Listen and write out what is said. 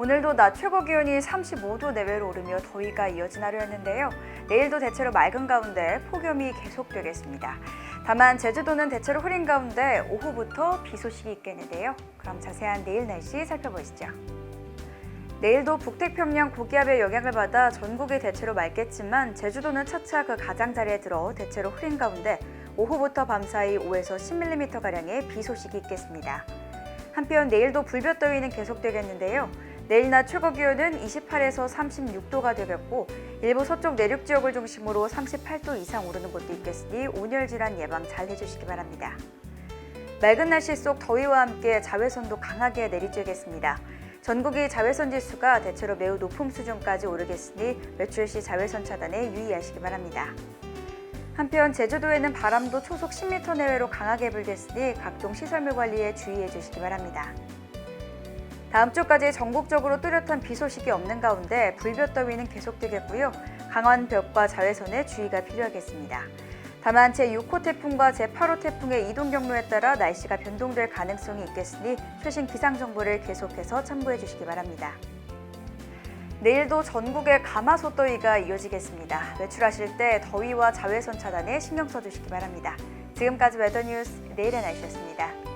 오늘도 낮 최고 기온이 35도 내외로 오르며 더위가 이어진 하루였는데요. 내일도 대체로 맑은 가운데 폭염이 계속되겠습니다. 다만 제주도는 대체로 흐린 가운데 오후부터 비 소식이 있겠는데요. 그럼 자세한 내일 날씨 살펴보시죠. 내일도 북태평양 고기압의 영향을 받아 전국이 대체로 맑겠지만 제주도는 차차 그 가장자리에 들어 대체로 흐린 가운데 오후부터 밤사이 5에서 10mm가량의 비 소식이 있겠습니다. 한편 내일도 불볕더위는 계속되겠는데요. 내일 낮 최고 기온은 28에서 36도가 되겠고 일부 서쪽 내륙 지역을 중심으로 38도 이상 오르는 곳도 있겠으니 온열 질환 예방 잘 해주시기 바랍니다. 맑은 날씨 속 더위와 함께 자외선도 강하게 내리쬐겠습니다. 전국이 자외선 지수가 대체로 매우 높은 수준까지 오르겠으니 외출 시 자외선 차단에 유의하시기 바랍니다. 한편 제주도에는 바람도 초속 10m 내외로 강하게 불겠으니 각종 시설물 관리에 주의해 주시기 바랍니다. 다음 주까지 전국적으로 뚜렷한 비 소식이 없는 가운데 불볕 더위는 계속되겠고요. 강한 벽과 자외선에 주의가 필요하겠습니다. 다만 제6호 태풍과 제8호 태풍의 이동 경로에 따라 날씨가 변동될 가능성이 있겠으니 최신 기상 정보를 계속해서 참고해 주시기 바랍니다. 내일도 전국에 가마솥 더위가 이어지겠습니다. 외출하실 때 더위와 자외선 차단에 신경 써주시기 바랍니다. 지금까지 웨더뉴스 내일의 날씨였습니다.